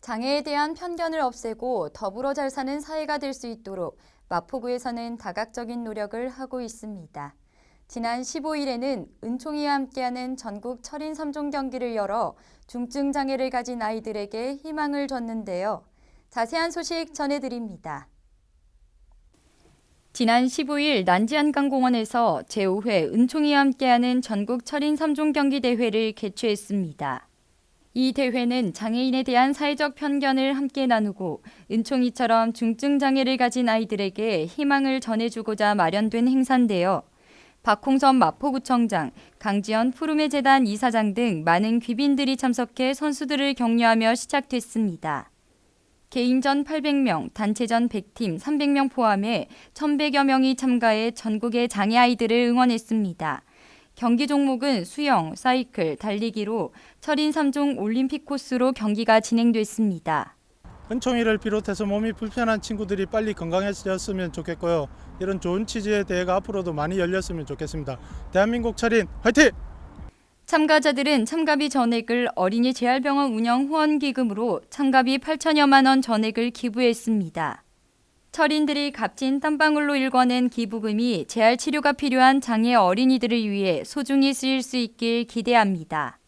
장애에 대한 편견을 없애고 더불어 잘 사는 사회가 될 수 있도록 마포구에서는 다각적인 노력을 하고 있습니다. 지난 15일에는 은총이와 함께하는 전국 철인 3종 경기를 열어 중증 장애를 가진 아이들에게 희망을 줬는데요. 자세한 소식 전해드립니다. 지난 15일 난지한강공원에서 제5회 은총이와 함께하는 전국 철인 3종 경기 대회를 개최했습니다. 이 대회는 장애인에 대한 사회적 편견을 함께 나누고 은총이처럼 중증 장애를 가진 아이들에게 희망을 전해주고자 마련된 행사인데요. 박홍선 마포구청장, 강지연 푸르메 재단 이사장 등 많은 귀빈들이 참석해 선수들을 격려하며 시작됐습니다. 개인전 800명, 단체전 100팀 300명 포함해 1,100여 명이 참가해 전국의 장애 아이들을 응원했습니다. 경기 종목은 수영, 사이클, 달리기로 철인 3종 올림픽 코스로 경기가 진행됐습니다. 은총이를 비롯해서 몸이 불편한 친구들이 빨리 건강해졌으면 좋겠고요. 이런 좋은 취지의 대회가 앞으로도 많이 열렸으면 좋겠습니다. 대한민국 철인 화이팅! 참가자들은 참가비 전액을 어린이 재활병원 운영 후원 기금으로 참가비 8천여만 원 전액을 기부했습니다. 철인들이 값진 땀방울로 일궈낸 기부금이 재활 치료가 필요한 장애 어린이들을 위해 소중히 쓰일 수 있길 기대합니다.